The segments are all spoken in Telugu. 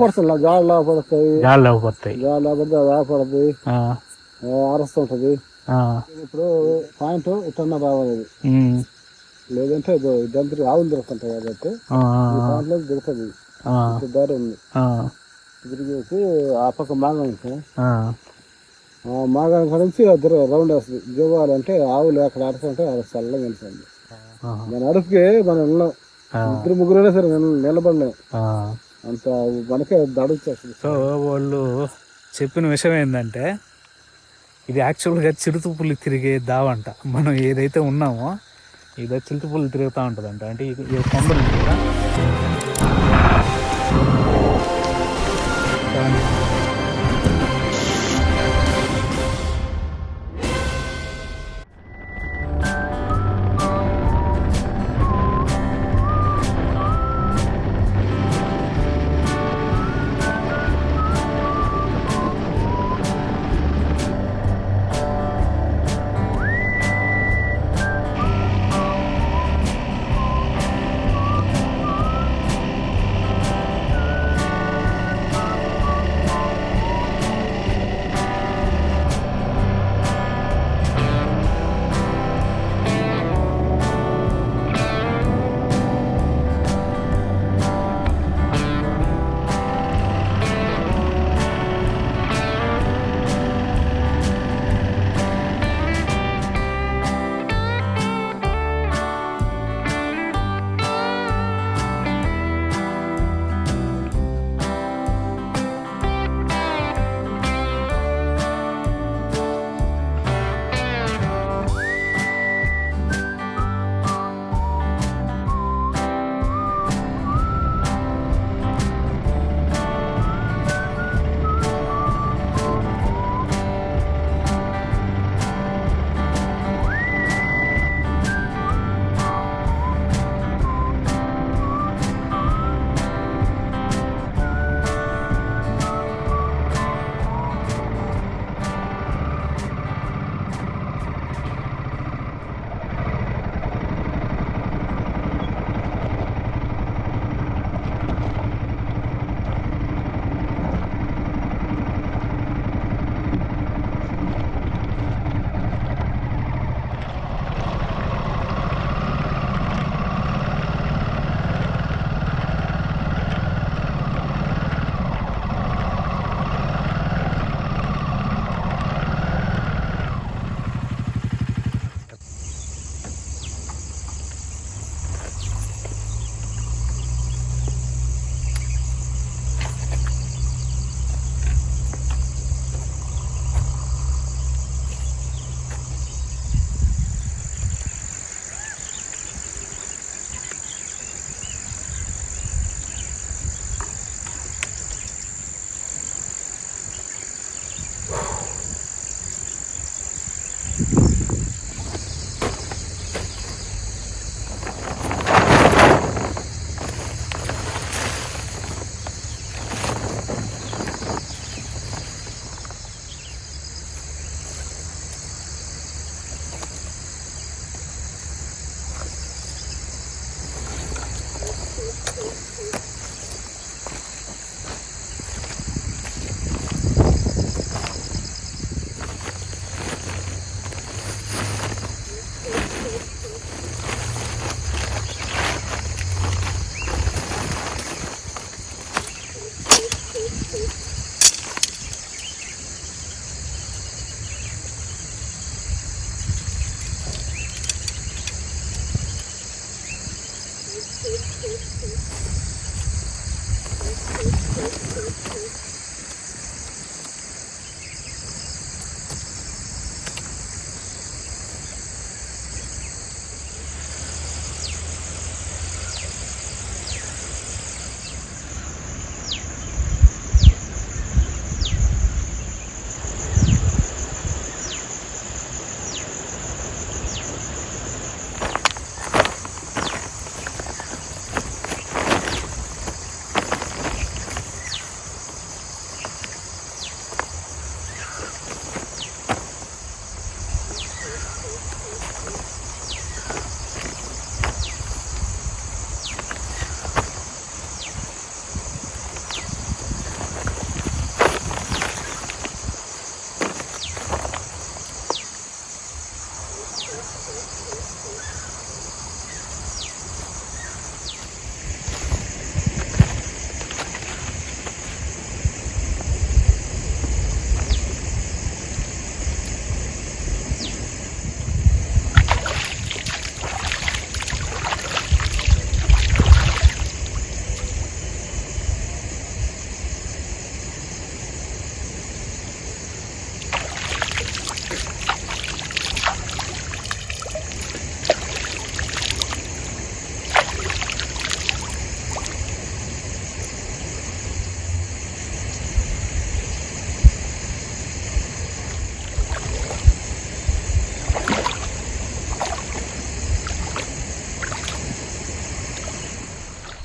పడుతుంది గాల్లో పడతాయి గాల్లో పడతాయి గాల్లో పడితే అది ఆపడుతుంది ఆ, అరుస్తుంటది ఇప్పుడు పాయింట్ ఇటన్నా రావాలి లేదంటే ఇదో ఇదంతా ఆవులు దొరుకుతుంటాయి కాబట్టి పాయింట్లో దొరుకుతుంది దారి ఉంది తిరిగేసి ఆ పక్క మాగం మాగం నుంచి రౌండ్ వేస్తుంది జోగాలంటే ఆవులు అక్కడ ఆడుతుంటే అది చల్లగా వెళ్తుంది దాని అడుపుకి మనం ఆ, ఇద్దరు ముగ్గురైనా సరే ఆ. అంత మనకే దడొచ్చేస్తుంది సో వాళ్ళు చెప్పిన విషయం ఏంటంటే ఇది యాక్చువల్గా చిరుతుపులు తిరిగే దావంట మనం ఏదైతే ఉన్నామో ఇది చిరుతుపులు తిరుగుతూ ఉంటుందంట. అంటే ఇది ఈ కొండలు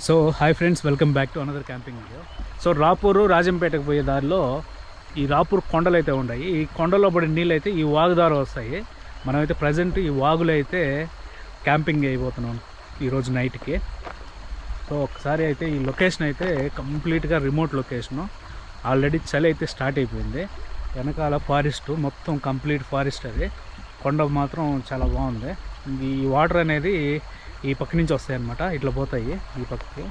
so hi friends welcome back to another camping video so Rapur రాజంపేటకు పోయే దారిలో ఈ రాపూర్ కొండలు అయితే ఉన్నాయి ఈ కొండలో పడిన నీళ్ళు అయితే ఈ వాగు ద్వారా వస్తాయి. మనమైతే ప్రజెంట్ ఈ వాగులో అయితే క్యాంపింగ్ అయిపోతున్నాం ఈరోజు నైట్కి సో ఒకసారి అయితే ఈ లొకేషన్ అయితే కంప్లీట్గా రిమోట్ లొకేషను ఆల్రెడీ చలి అయితే స్టార్ట్ అయిపోయింది. వెనకాల ఫారెస్ట్ మొత్తం కంప్లీట్ ఫారెస్ట్ అది. కొండ మాత్రం చాలా బాగుంది. ఈ వాటర్ అనేది ఈ పక్క నుంచి వస్తాయి అన్నమాట. ఇట్లా పోతాయి ఈ పక్కకి.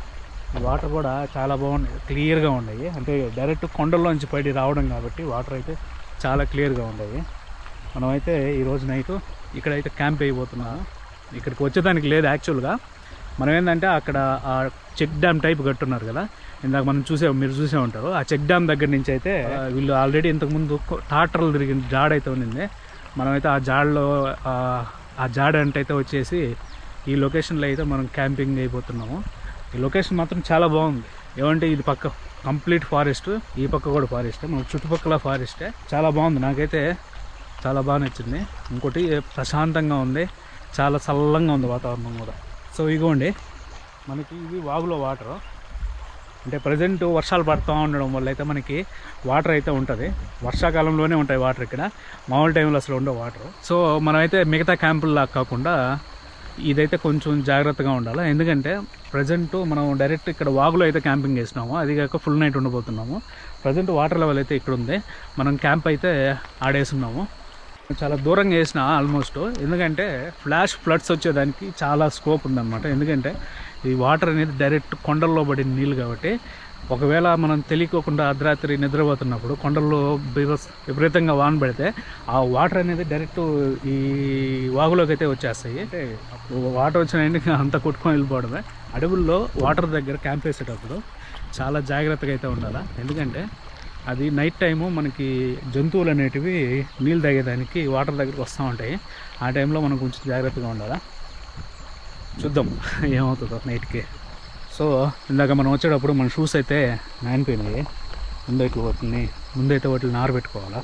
ఈ వాటర్ కూడా చాలా బాగున్నాయి. క్లియర్గా ఉన్నాయి. అంటే డైరెక్ట్ కొండల్లోంచి పడి రావడం కాబట్టి వాటర్ అయితే చాలా క్లియర్గా ఉన్నాయి. మనమైతే ఈరోజు నైట్ ఇక్కడైతే క్యాంప్ అయిపోతున్నాం ఇక్కడికి వచ్చేదానికి లేదు యాక్చువల్గా. మనం ఏంటంటే అక్కడ ఆ చెక్ డ్యామ్ టైప్ కట్టున్నారు కదా. ఇందాక మనం చూసే మీరు చూసే ఉంటారు. ఆ చెక్ డ్యామ్ దగ్గర నుంచి అయితే వీళ్ళు ఆల్రెడీ ఇంతకుముందు టాటర్లు తిరిగిన జాడ అయితే ఉన్నింది మనమైతే ఆ జాడలో ఆ, ఆ జాడ అంటే అయితే వచ్చేసి ఈ లొకేషన్లో అయితే మనం క్యాంపింగ్ అయిపోతున్నాము. ఈ లొకేషన్ మాత్రం చాలా బాగుంది. ఏమంటే ఇది పక్క కంప్లీట్ ఫారెస్ట్ ఈ పక్క కూడా ఫారెస్టే. మన చుట్టుపక్కల ఫారెస్టే. చాలా బాగుంది. నాకైతే చాలా బాగా నచ్చింది. ఇంకోటి ప్రశాంతంగా ఉంది. చాలా చల్లంగా ఉంది వాతావరణం కూడా. సో ఇగోండి మనకి ఇది వాగులో వాటర్. అంటే ప్రజెంట్ వర్షాలు పడుతూ ఉండడం వల్ల అయితే మనకి వాటర్ అయితే ఉంటుంది. వర్షాకాలంలోనే ఉంటాయి వాటర్ ఇక్కడ. మామూలు టైంలో అసలు ఉండవు వాటర్. సో మనమైతే మిగతా క్యాంపుల్లా కాకుండా ఇదైతే కొంచెం జాగ్రత్తగా ఉండాలి. ఎందుకంటే ప్రజెంట్ మనం డైరెక్ట్ ఇక్కడ వాగులో అయితే క్యాంపింగ్ చేసినాము అది కాక ఫుల్ నైట్ ఉండబోతున్నాము. ప్రజెంట్ వాటర్ లెవెల్ అయితే ఇక్కడ ఉంది. మనం క్యాంప్ అయితే ఆడేస్తున్నాము చాలా దూరంగా వేసిన ఆల్మోస్ట్. ఎందుకంటే ఫ్లాష్ ఫ్లడ్స్ వచ్చేదానికి చాలా స్కోప్ ఉందన్నమాట. ఎందుకంటే ఈ వాటర్ అనేది డైరెక్ట్ కొండల్లో పడిన నీళ్ళు కాబట్టి ఒకవేళ మనం తెలియకోకుండా అర్ధరాత్రి నిద్రపోతున్నప్పుడు కొండల్లో బీభత్స విపరీతంగా వాన పడితే ఆ వాటర్ అనేది డైరెక్ట్ ఈ వాగులోకి అయితే వచ్చేస్తాయి. అంటే వాటర్ వచ్చినాయంటే అంత కొట్టుకొని వెళ్ళిపోవడమే. అడవుల్లో వాటర్ దగ్గర క్యాంప్ వేసేటప్పుడు చాలా జాగ్రత్తగా అయితే ఉండాలి? ఎందుకంటే అది నైట్ టైము మనకి జంతువులు అనేటివి నీళ్ళు తాగేదానికి వాటర్ దగ్గరికి వస్తూ ఉంటాయి. ఆ టైంలో మనం కొంచెం జాగ్రత్తగా ఉండాలా? చూద్దాం. ఏమవుతుందో నైట్కి. సో ఇందాక మనం వచ్చేటప్పుడు మన షూస్ అయితే నానిపోయినాయి. ముందు ఇట్లా వాటిని ముందైతే వాటిని నారబెట్టుకోవాలా?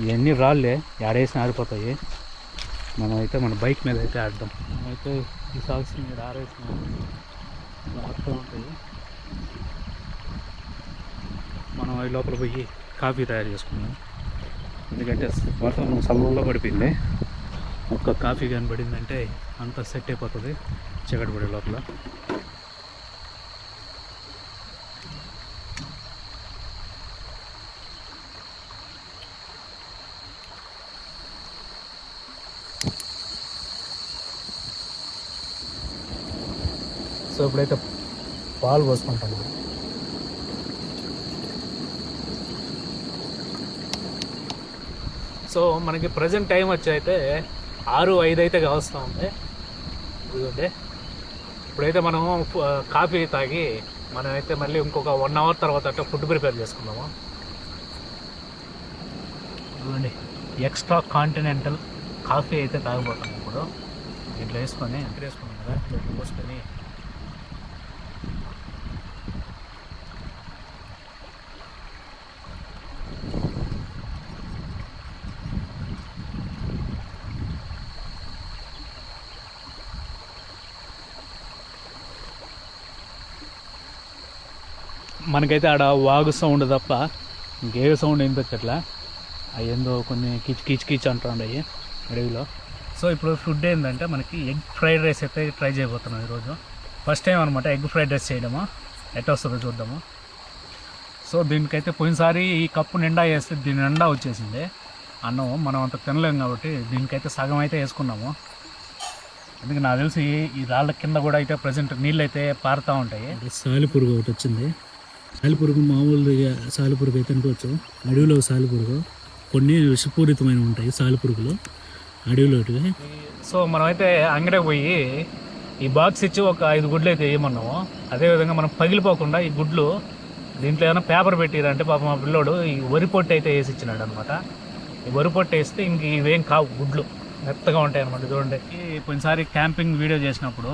ఇవన్నీ రాళ్ళే ఆడేసి ఆరిపోతాయి మనమైతే మన బైక్ మీద అయితే ఆడదాం. మనమైతే ఈ సాక్స్ మీద ఆరేసినాం ఆడుతూ ఉంటాయి. మనం ఈ లోపల పోయి కాఫీ తయారు చేసుకున్నాం ఎందుకంటే వర్షం సల్లలో పడిపోయింది. ఒక్క కాఫీ కనబడిందంటే పడిందంటే అంతా సెట్ అయిపోతుంది. చీకటి పడే లోపల. సో ఇప్పుడైతే పాలు పోసుకుంటాము సో మనకి ప్రజెంట్ టైం వచ్చి అయితే ఆరు ఐదు అయితే కావస్తూ ఉంది. ఇదిగోండి. ఇప్పుడైతే మనం కాఫీ తాగి మనమైతే మళ్ళీ ఇంకొక వన్ అవర్ తర్వాత అట్లా ఫుడ్ ప్రిపేర్ చేసుకుందాము? ఇదిగోండి. ఎక్స్ట్రా కాంటినెంటల్ కాఫీ అయితే తాగబోతాం ఇప్పుడు. ఇట్లా వేసుకొని ఇట్లా వేసుకున్నాం కదా. ఇట్లా పోసుకొని మనకైతే ఆడ వాగు సౌండ్ తప్ప ఇంకే సౌండ్ వినిపించట్లా? అవి ఏందో కొన్ని కిచ్ కిచ్ కిచ్ అంటుండే అడవిలో. సో ఇప్పుడు ఫుడ్ ఏంటంటే మనకి ఎగ్ ఫ్రైడ్ రైస్ అయితే ట్రై చేయబోతున్నాం ఈరోజు. ఫస్ట్ టైం అనమాట ఎగ్ ఫ్రైడ్ రైస్ చేయడము. ఎట్లా వస్తుందో చూద్దాము. సో దీనికైతే పోయినసారి ఈ కప్పు నిండా వేస్తే దీని నిండా వచ్చేసింది. అన్నం మనం అంత తినలేము కాబట్టి దీనికైతే సగం అయితే వేసుకున్నాము. ఎందుకు నాకు తెలిసి ఈ రాళ్ళ కింద కూడా అయితే ప్రజెంట్ నీళ్ళు అయితే పారుతూ ఉంటాయి. సాలిపురుగు ఒకటి వచ్చింది. సాలిపురుగు మామూలుగా సాలిపురుగు అయితే అనుకోవచ్చు. అడవిలో సాలిపురుగు కొన్ని విషపూరితమైన ఉంటాయి సాలిపురుగులు. అడవిలో సో మనమైతే అంగడికి పోయి ఈ బాక్స్ ఇచ్చి ఒక ఐదు గుడ్లు అయితే వేయమన్నాము. అదేవిధంగా మనం పగిలిపోకుండా ఈ గుడ్లు దీంట్లో ఏమైనా పేపర్ పెట్టిరంటే పాప మా పిల్లోడు ఈ వరి పొట్టు అయితే వేసి ఇచ్చినాడు అనమాట ఈ వరి పొట్టు వేస్తే ఇంక ఇవేం కావు గుడ్లు. మెత్తగా ఉంటాయి అనమాట చూడండి. ఈ పోయినసారి క్యాంపింగ్ వీడియో చేసినప్పుడు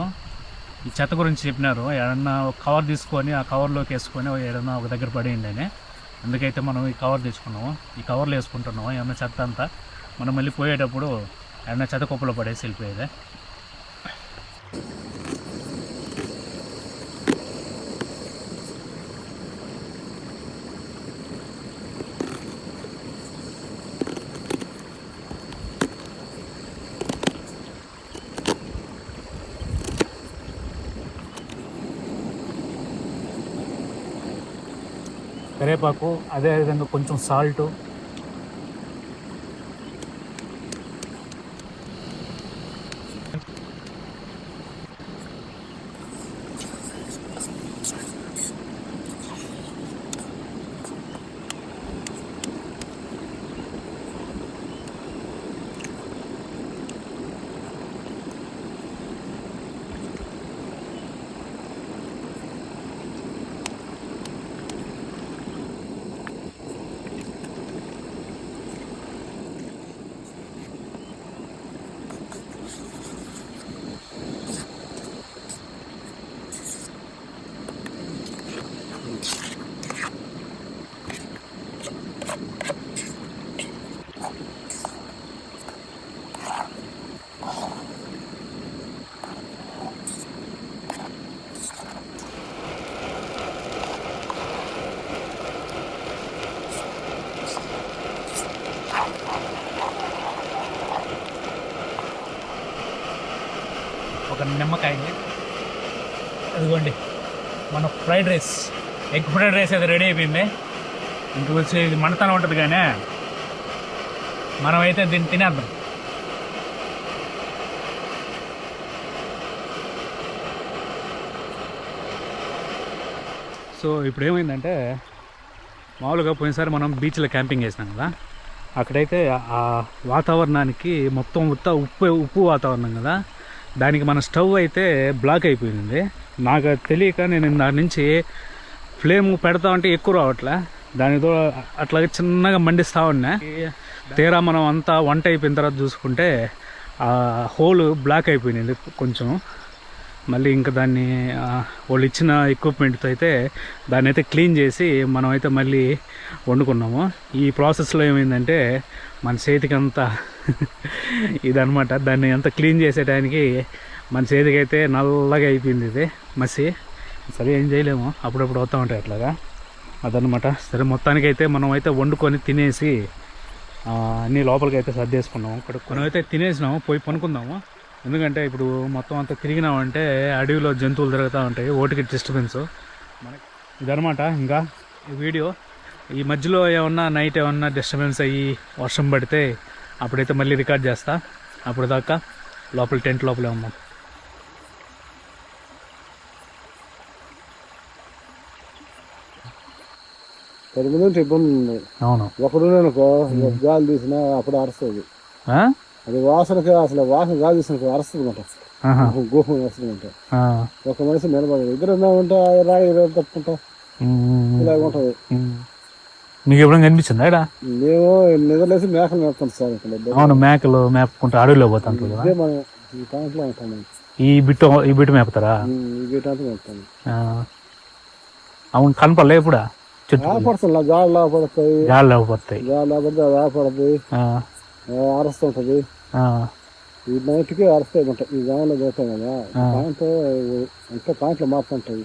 ఈ చెత్త గురించి చెప్పినారు. ఏదన్నా ఒక కవర్ తీసుకొని ఆ కవర్లోకి వేసుకొని ఏదన్నా ఒక దగ్గర పడేయండి అని అందుకైతే మనం ఈ కవర్ తెచ్చుకున్నాము. ఈ కవర్లో వేసుకుంటున్నాము. ఏమన్నా చెత్త అంతా. మనం మళ్ళీ పోయేటప్పుడు ఏమన్నా చెత్త కుప్పలో పడేసి వెళ్ళిపోయేదే. కరేపాకు అదేవిధంగా కొంచెం సాల్ట్ ఒక నిమ్మకాయ అదిగోండి మన fried rice. Egg fried rice అయితే రెడీ అయిపోయింది. ఇంక వచ్చి ఇది మనతనం ఉంటుంది కానీ మనమైతే దీన్ని తినేద్దాం. సో ఇప్పుడు ఏమైందంటే మామూలుగా పోయినసారి మనం బీచ్లో క్యాంపింగ్ చేసినాం కదా. అక్కడైతే ఆ వాతావరణానికి మొత్తం ఉత్త ఉప్పు ఉప్పు వాతావరణం కదా. దానికి మన స్టవ్ అయితే బ్లాక్ అయిపోయింది. నాకు తెలియక నేను దాని నుంచి ఫ్లేమ్ పెడతా ఉంటే ఎక్కువ రావట్లే. దానితో అట్లాగే చిన్నగా మండిస్తూ ఉన్నా. తీరా మనం అంతా వంట అయిపోయిన తర్వాత చూసుకుంటే ఆ హోల్ బ్లాక్ అయిపోయింది కొంచెం. మళ్ళీ ఇంకా దాన్ని వాళ్ళు ఇచ్చిన ఎక్విప్మెంట్తో అయితే దాన్ని అయితే క్లీన్ చేసి మనం అయితే మళ్ళీ వండుకున్నాము. ఈ ప్రాసెస్లో ఏమైందంటే మన చేతికి అంతా ఇదనమాట దాన్ని అంతా క్లీన్ చేసేటానికి మన చేతికైతే నల్లగా అయిపోయింది ఇది. మసి. సరే ఏం చేయలేము. అప్పుడప్పుడు అవుతూ ఉంటాయి అట్లాగా. అదనమాట సరే మొత్తానికి అయితే మనం అయితే వండుకొని తినేసి అన్నీ లోపలికి అయితే సర్దేసుకున్నాము. ఇక్కడ మనం అయితే తినేసినాము పోయి పనుకుందాము. ఎందుకంటే ఇప్పుడు మొత్తం అంతా తిరిగినామంటే అడవిలో జంతువులు తిరుగుతూ ఉంటాయి ఓటికి డిస్టర్బెన్స్ మనకి ఇదనమాట ఇంకా ఈ వీడియో. ఈ మధ్యలో ఏమన్నా నైట్ ఏమన్నా డిస్టర్బెన్స్ అయ్యి వర్షం పడితే అప్పుడైతే మళ్ళీ రికార్డ్ చేస్తా. అప్పుడు దాకా లోపల టెంట్ లోపలే ఉన్నాం. పది మంది ఉంటే ఇబ్బంది ఉంది. అవును. ఒకడు అనుకో గాలి తీసినా అప్పుడు అరుస్తుంది? అది వాసనకి అసలు వాసన గాలి తీసిన అరుస్తుంది అనమాట. గోహం వస్తుంది అంటే. ఒక మనిషి నిలబడదు ఇద్దరు ఉంటే రాయి తప్పుకుంటా. ఇలా ఉంటుంది. నీకు ఎప్పుడైనా కనిపించిందా ఇక్కడ? మేము నిద్రలేసి మేకలు మేపుతాం సార్ ఇక్కడ అవును మేకలు మేపుకుంటూ అడవిలో ఇదే మనం ఈ పాయింట్లో ఉంటాం మేము. ఈ బిట్టు ఈ బిట్టు మేపుతారా? ఈ గీటాంతా మేపుతాం. అవును కనపడలే ఇప్పుడా చుట్టూ ఆపడుతుంది గాలి లాపడుతాయి గాలి లేకపోతాయి గాలి లాపడితే అది ఆపడుతుంది ఆ. అరుస్తుంటది. ఈ నైట్కి అరుస్తాయి ఉంటాయి ఈ గ్రామంలో పోతాం కదా పాయింట్ ఇంకా పాయింట్లు మారుతుంటాయి.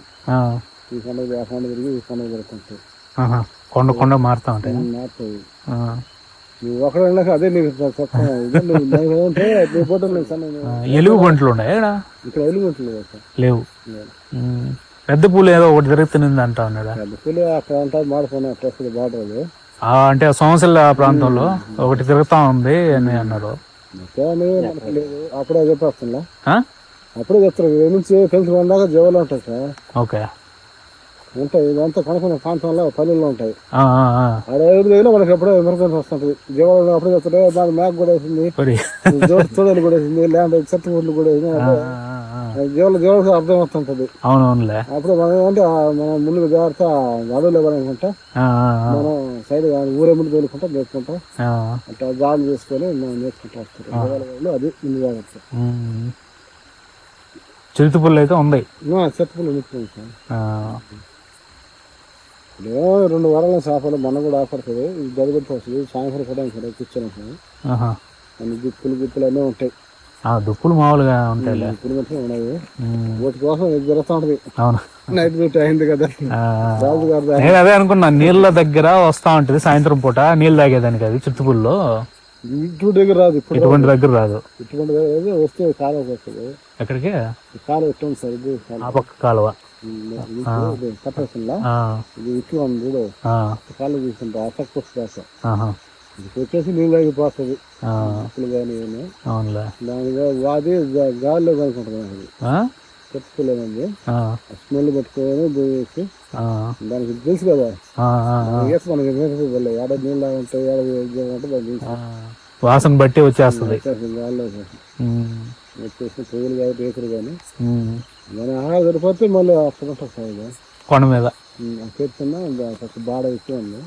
ఈ పండుగ ఆ పండుగ తిరిగి ఈ పండుగ జరుగుతుంటాయి ఆహా. కొండ కొండ మారుతా ఉంటాయి మారుతాయి. నువ్వు వెళ్ళాక అదే నీకు ఉంటే నీ ఎలుగు బంట్లు ఉన్నాయి ఇక్కడ ఎలిమెంట్లు సార్ లేవు. పెద్ద పూలు ఏదో ఒకటి తిరుగుతుంది అంటా ఉన్నాడా? పెద్ద పులి అక్కడ ఉంటుంది మాడిపోయిన డ్రెస్ బార్డర్ అది. ఆ, అంటే సోమశిల ప్రాంతంలో ఒకటి తిరుగుతా ఉంది అని అన్నారు. అప్పుడే చెప్పేస్తున్నా? అప్పుడే చెప్తారు ఇక్కడ నుంచి తెలిసి దాకా జేబులో ఉంటాయి సార్. ఓకే. ఉంటాయి ఇదంతా కనుక్కున్న ప్రాంతంలో పల్లెల్లో ఉంటాయి. ఐదు దగ్గర మనకి ఎప్పుడో ఎమర్జెన్సీ వస్తుంటది జీవాలు అప్పుడే చెప్తారు దాని మేక కూడా వేసింది. తోడలు కూడా వేసింది. ల్యాండ్ చెత్త కూడా వేసింది అంటే. జీవాలు జీవాలకు అర్థం వస్తుంటది. అవునవునులే. అప్పుడు మనం ఆ మనం ముందుకు జాగ్రత్త అడవులు ఇవ్వాలనుకుంటా. మనం సైడ్ ఊరే ముందు తోలుకుంటా నేర్చుకుంటాం ఆ. అట్లా జాబ్ చేసుకొని మనం నేర్చుకుంటా వాళ్ళు అది ముందు జాగ్రత్త. చిరుత పుల్లు అయితే ఉంది. చెత్త పుల్లు. ఇప్పుడు రెండు వారాల చేపలు మన కూడా ఆపడుతుంది ఇది గదిపెట్టి వస్తుంది. సాయంత్రం కూడా కూర్చొని గిప్పులు గిప్పులు అన్నీ ఉంటాయి. దుప్పులు మామూలుగా ఉమ్. వాటి కోసం జరుగుతూ ఉంటది. అవును. నైట్ డ్యూటీ అయింది కదా. నేను అదే అనుకున్నా నీళ్ళ దగ్గర వస్తా ఉంటది సాయంత్రం పూట నీళ్ళు తాగేదానికి అది చుట్టుపుల్లో. ఇటు దగ్గర రాదు ఇప్పుడు ఇటువంటి దగ్గర రాదు. ఇటువంటి దగ్గర వస్తే కాలువ వస్తుంది. ఎక్కడికి? కాలువ ఎట్టు ఉంది సార్? ఇది కాలువ. ఆ పక్క కాలువ. కట్టేసిందా ఇది ఇట్లా ఉంది కాళ్ళు తీసుకుంటా అసలు వస్తుంది. వచ్చేసి నీళ్ళు అయిపోతుంది ఇప్పుడు కానీ అవునులే. దానిగా గాలిలో కనుకుంటుంది అది. చెప్పుకోలేదండి స్మెల్ పెట్టుకొని పోయేసి దానికి తెలుసు కదా. వేసి మనకి ఏడ నీళ్ళు ఉంటాయి ఏడ. ఆ. వాసన బట్టి వచ్చేస్తుంది. వచ్చేసి గాలిలో వచ్చేసి. కాబట్టి వేసురు కానీ ఆహారం సరిపోతే మళ్ళీ అక్కడ. కొండ మీద. పక్క బాడ ఎక్కువ ఉంది.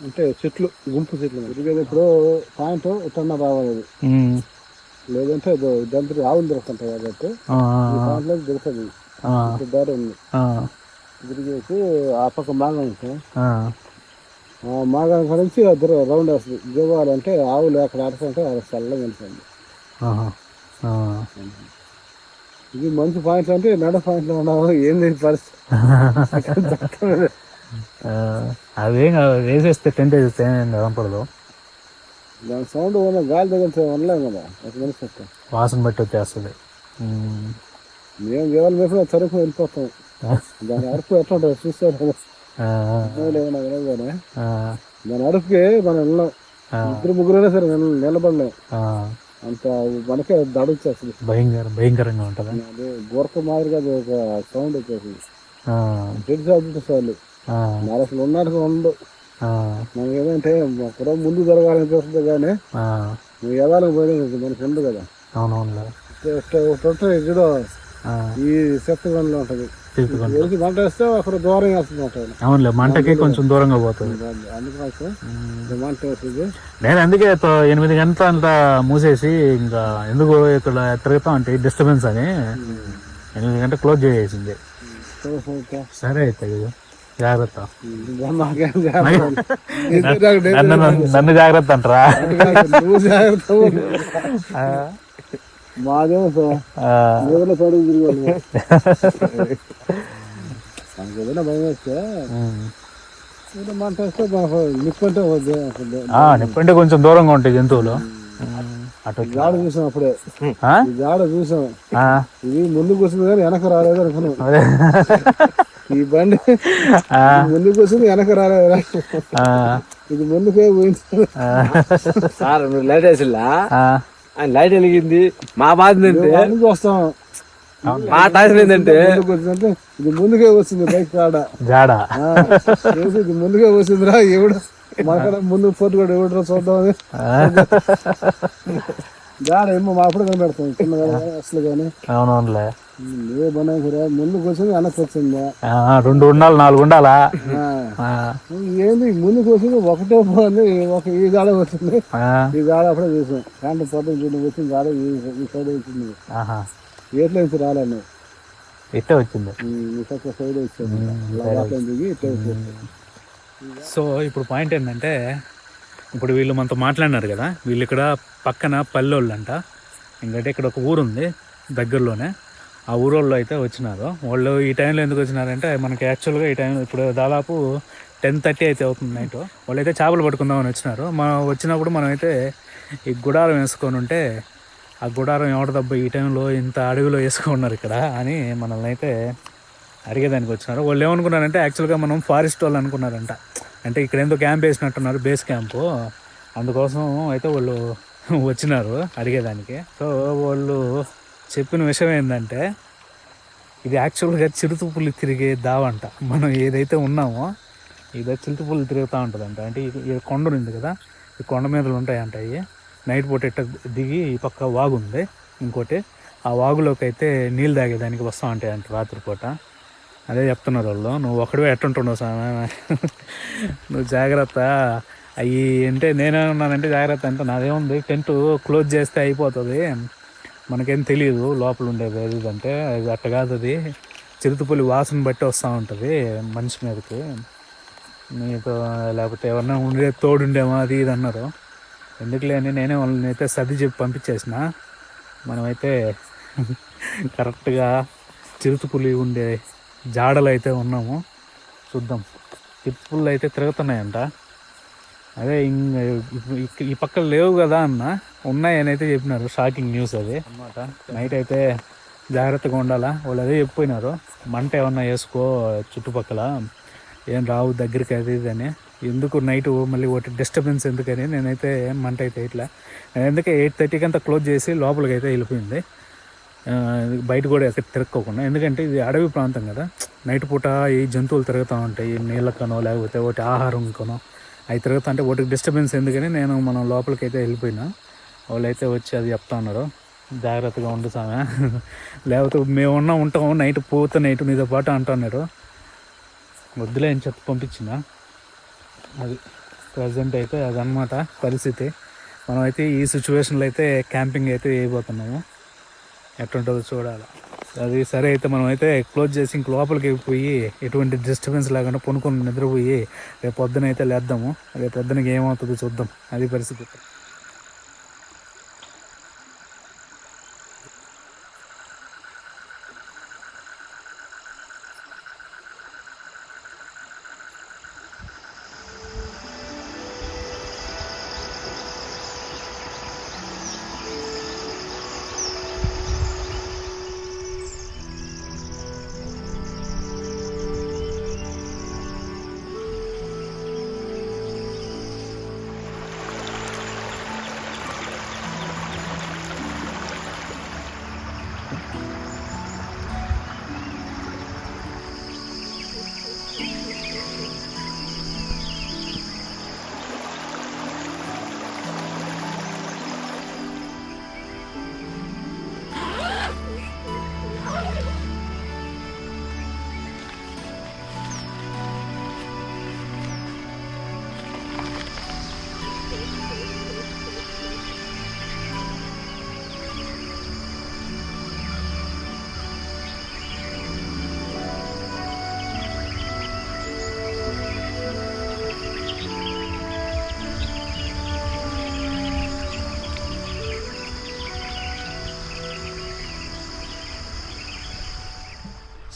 అంటే చెట్లు గుంపు చెట్లు తిరిగేది ఇప్పుడు పాయింట్ ఇట్టన్నా రావాలి లేదంటే దాంట్లో ఆవులు దొరుకుతుంటాయి కాబట్టి ఆ, ఇప్పుడు దారి ఉంది. ఆ, తిరిగేసి ఆ పక్క మాగా ఉంటుంది. మాగా నుంచి అద్దరు రౌండ్ వేస్తుంది. దిగాలి అంటే ఆవులు అక్కడ ఆడుతుంటే అది చల్లగా వెళ్తుంది. ఇది మంచి పాయింట్లు అంటే నడ పాయింట్లు ఉన్నావు ఏం లేదు పరిస్థితి. కాదు వేసేస్తే టెంట్ వేసేస్తే కనపడదు దాని సౌండ్ ఉన్న గాలి తగిలితే ఉండలేం కదా మనిషి వాసన బట్టి వచ్చేస్తుంది. మేము జీవాలు మేపున తరుపు వెళ్ళిపోతాం. దాని అరుపు ఎట్లా ఉంటుంది చూస్తారు దాని అరుపుకి మనం వెళ్ళాం ఇద్దరు ముగ్గురైనా సరే నిల- నిలబడలేం. అంత మనకే దడొచ్చేస్తుంది భయంకర భయంకరంగా ఉంటుంది? అది గురక మాదిరిగా అది ఒక సౌండ్ వచ్చేసింది సార్లు ఆ, మరి అసలు ఉన్నట్టుగా ఉండు ఆ, మనకి ఏదంటే కూడా ముందు జరగాలని చూస్తుంది కానీ. నువ్వు ఎదాలకు పోయినా మనకి ఉంది కదా. అవునవునులే. ఒకటి ఇక్కడ ఈ సెప్టెంబర్లో ఉంటుంది. వెలికి మంట వేస్తే అక్కడ దూరం వేస్తుంది ఉంటుంది అవునులే మంటకి కొంచెం దూరంగా పోతుంది. అందుకోసం మంట వేస్తుంది. నేను అందుకే ఎనిమిది గంటల అంతా మూసేసి ఇంకా ఎందుకు ఇక్కడ తిరుగుతాం అంటే డిస్టర్బెన్స్ అని ఎనిమిది గంటలు క్లోజ్ చేసేసింది. సరే అయితే జాగ్రత్త. నన్ను జాగ్రత్త అంటారా? నువ్వు జాగ్రత్త మాదేమో తిరిగి ఏదైనా భయం వేస్తే. నిప్పంటే కొంచెం దూరంగా ఉంటాయి జంతువులు. అటు జాడ చూసాం అప్పుడే. జాడ చూసాం. ఆ, ఇది ముందుకు వస్తుంది కానీ వెనక రాలేదు అనుకున్నాం. అదే. ఈ బండి ముందుకు వస్తుంది వెనక రాలేదు ఆ, ఇది ముందుకే పోయింది. ఆ, సార్ మీరు లైట్ వేసిల్లా? లైట్ వెలిగింది. మా బాధ ముందుకు వస్తాం. మా తాసిన ఏంటంటే ఇది ముందుకే వస్తుంది బైక్ కాడ జాడ. ఇది ముందుకే వస్తుందిరా ఎవడు? మాకడ ముందు ఫోటో కూడా ఎవడో చూద్దామని. జాడ ఏమో మా అప్పుడు కనిపెడతాం చిన్నగా అసలు కానీ అవునవునులే. ఏ బండి సరే ముందుకు వచ్చింది వెనక్కి వచ్చిందా ఆ, రెండు ఉండాలి నాలుగు ఉండాలా? ఏంది ముందుకు వచ్చింది ఒకటే పోయింది ఒక ఈ గాడ వచ్చింది ఆ, ఈ గాడ అప్పుడే చూసాం ప్యాంట్ పొద్దున చూడండి వచ్చింది గాడ ఈ సైడ్ వచ్చింది. ఆహా. ఏట్లో నుంచి రాలేను ఇట్టే వచ్చింది. పక్క సైడ్ వచ్చింది. దిగి ఇట్లా వచ్చేది సో ఇప్పుడు పాయింట్ ఏంటంటే ఇప్పుడు వీళ్ళు మనతో మాట్లాడినారు కదా వీళ్ళు ఇక్కడ పక్కన పల్లెళ్ళు అంట ఎందుకంటే ఇక్కడ ఒక ఊరు ఉంది దగ్గరలోనే. ఆ ఊరోళ్ళు అయితే వచ్చినారు. వాళ్ళు ఈ టైంలో ఎందుకు వచ్చినారంటే మనకి యాక్చువల్గా ఈ టైంలో ఇప్పుడు దాదాపు టెన్ థర్టీ అయితే అవుతుంది నైట్ వాళ్ళైతే చేపలు పట్టుకుందామని వచ్చినారు. మనం వచ్చినప్పుడు మనమైతే ఈ గుడారం వేసుకొని ఉంటే ఆ గుడారం ఎవడ దెబ్బ ఈ టైంలో ఇంత అడవిలో వేసుకున్నారు ఇక్కడ అని మనల్ని అయితే అడిగేదానికి వచ్చినారు. వాళ్ళు ఏమనుకున్నారంటే యాక్చువల్గా మనం ఫారెస్ట్ వాళ్ళు అనుకున్నారంట. అంటే ఇక్కడ ఏందో క్యాంప్ వేసినట్టున్నారు బేస్ క్యాంపు. అందుకోసం అయితే వాళ్ళు వచ్చినారు అడిగేదానికి. సో వాళ్ళు చెప్పిన విషయం ఏంటంటే ఇది యాక్చువల్గా చిరుతుపులు తిరిగే దావంట మనం ఏదైతే ఉన్నామో ఇది చిరుతుపులు తిరుగుతూ ఉంటుందంట. అంటే ఇది ఈ కొండ ఉంది కదా ఈ కొండ మీదలు ఉంటాయంట ఇవి నైట్ పూట ఇట్ట దిగి ఈ పక్క వాగు ఉంది ఇంకోటి ఆ వాగులోకి అయితే నీళ్ళు తాగేదానికి వస్తూ ఉంటాయంట అంట రాత్రిపూట. అదే చెప్తున్నారు వాళ్ళు. నువ్వు ఒకడివే ఎట్టుంటున్నావు సార్ నువ్వు జాగ్రత్త. అవి అంటే నేనే ఉన్నానంటే జాగ్రత్త అంటే నాదేముంది టెంట్ క్లోజ్ చేస్తే అయిపోతుంది. మనకేం తెలియదు లోపల ఉండేది అది ఇది అంటే అది అట్ట కాదు అది. చిరుతుపులి వాసన బట్టి వస్తూ ఉంటుంది మనిషి మీదకి. నీకు లేకపోతే ఎవరన్నా ఉండే తోడుండేమో అది ఇది అన్నారు. ఎందుకులే అని నేనే వాళ్ళని అయితే సర్ది చెప్పి పంపించేసిన. మనమైతే కరెక్ట్గా చిరుతుపులి ఉండే జాడలు అయితే ఉన్నాము. చూద్దాం. చిరుతుపులు అయితే తిరుగుతున్నాయంట. అదే ఇంక ఈ పక్కన లేవు కదా అన్న. ఉన్నాయని అయితే చెప్పినారు. షాకింగ్ న్యూస్ అది. అన్నమాట. నైట్ అయితే జాగ్రత్తగా ఉండాలా? వాళ్ళు అదే చెప్పిపోయినారు మంట ఏమన్నా వేసుకో చుట్టుపక్కల. ఏం రావు దగ్గరికి అది ఇది అని. ఎందుకు నైట్ మళ్ళీ ఒకటి డిస్టర్బెన్స్ ఎందుకని? నేనైతే ఏం మంట అయితే ఇట్లా. అందుకే ఎయిట్ థర్టీకి అంతా క్లోజ్ చేసి లోపలికి అయితే వెళ్ళిపోయింది. బయట కూడా ఎక్కడ తిరక్కోకుండా ఎందుకంటే ఇది అడవి ప్రాంతం కదా. నైట్ పూట ఈ జంతువులు తిరుగుతూ ఉంటాయి నీళ్ళకనో లేకపోతే ఒకటి ఆహారంకనో. అవి తిరుగుతూ అంటే వాటికి డిస్టర్బెన్స్ ఎందుకని నేను మనం లోపలికి అయితే వెళ్ళిపోయినా. వాళ్ళు అయితే వచ్చి అది చెప్తా ఉన్నారు. జాగ్రత్తగా ఉండు సామె. లేకపోతే మేము ఉన్నా ఉంటాము నైట్ పోతే నైట్ నీతో పాటు అంటున్నారు వద్దులే అని చెప్పి పంపించిన. అది ప్రజెంట్ అయితే అదనమాట పరిస్థితి. మనమైతే ఈ సిచ్యువేషన్లో అయితే క్యాంపింగ్ అయితే వేయబోతున్నాము ఎట్లుంటుందో చూడాలి. అది సరే అయితే మనం అయితే క్లోజ్ చేసి ఇంక లోపలికి పోయి ఎటువంటి డిస్టర్బెన్స్ లేకుండా పొనుకొని నిద్రపోయి రేపు పొద్దున అయితే లేద్దాము. రేపు పొద్దునకి ఏమవుతుందో చూద్దాం. అది పరిస్థితి.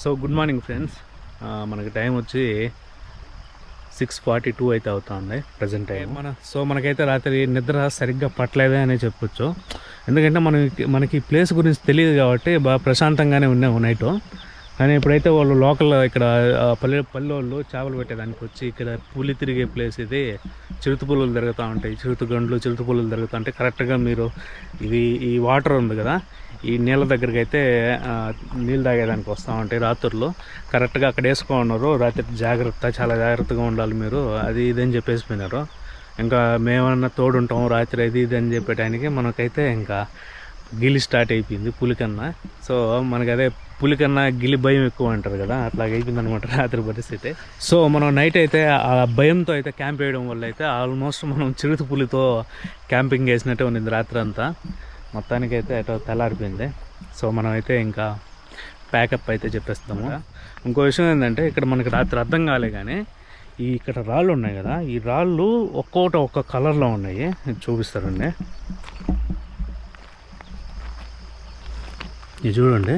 సో గుడ్ మార్నింగ్ ఫ్రెండ్స్ మనకి టైం వచ్చి సిక్స్ ఫార్టీ టూ అయితే అవుతుంది ప్రజెంట్ టైం మన సో మనకైతే రాత్రి నిద్ర సరిగ్గా పట్టలేదే అనే చెప్పొచ్చు. ఎందుకంటే మనకి మనకి ఈ ప్లేస్ గురించి తెలియదు కాబట్టి బాగా ప్రశాంతంగానే ఉన్నాము నైట్. కానీ ఇప్పుడైతే వాళ్ళు లోకల్ ఇక్కడ పల్లె పల్లె వాళ్ళు చేపలు పెట్టేదానికి వచ్చి ఇక్కడ పులి తిరిగే ప్లేస్ ఇది. చిరుత పులులు తిరుగుతూ ఉంటాయి. చిరుత గండ్లు చిరుత పులులు తిరుగుతూ ఉంటాయి. కరెక్ట్గా మీరు ఇది ఈ వాటర్ ఉంది కదా ఈ నీళ్ళ దగ్గరికి అయితే నీళ్ళు తాగేదానికి వస్తూ ఉంటాయి రాత్రుల్లో కరెక్ట్గా అక్కడ వేసుకో ఉన్నారు. రాత్రి జాగ్రత్త చాలా జాగ్రత్తగా ఉండాలి మీరు. అది ఇది అని చెప్పేసి పోయినారు. ఇంకా మేమన్నా తోడుంటాం రాత్రి అది ఇది అని చెప్పేటానికి మనకైతే ఇంకా గిలి స్టార్ట్ అయిపోయింది పులికన్నా. సో మనకి అదే పులికన్నా గిలి భయం ఎక్కువ అంటారు కదా అట్లాగే అయిపోయింది అనమాట రాత్రి పరిస్థితి. సో మనం నైట్ అయితే ఆ భయంతో అయితే క్యాంప్ వేయడం వల్ల అయితే ఆల్మోస్ట్ మనం చిరుత పులితో క్యాంపింగ్ వేసినట్టే ఉన్నింది రాత్రి అంతా మొత్తానికి అయితే అటు తెల్లారిపోయింది. సో మనం అయితే ఇంకా ప్యాకప్ అయితే చెప్పేస్తాము ఇంకో విషయం ఏంటంటే ఇక్కడ మనకి రాత్రి అర్థం కాలే కానీ ఈ ఇక్కడ రాళ్ళు ఉన్నాయి కదా ఈ రాళ్ళు ఒక్కొక్కటి ఒక్క కలర్లో ఉన్నాయి. చూపిస్తారండి ఇది చూడండి.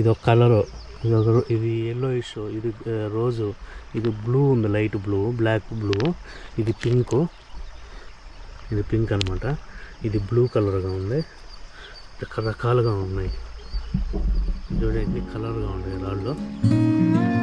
ఇది ఒక కలరు. ఇది ఒక ఇది ఎల్లో ఇష్ ఇది రోజు ఇది బ్లూ ఉంది లైట్ బ్లూ బ్లాక్ బ్లూ ఇది పింక్ ఇది పింక్ అనమాట ఇది బ్లూ కలర్గా ఉంది. రకరకాలుగా ఉన్నాయి. చూడండి కలర్గా ఉన్నాయి రాళ్ళు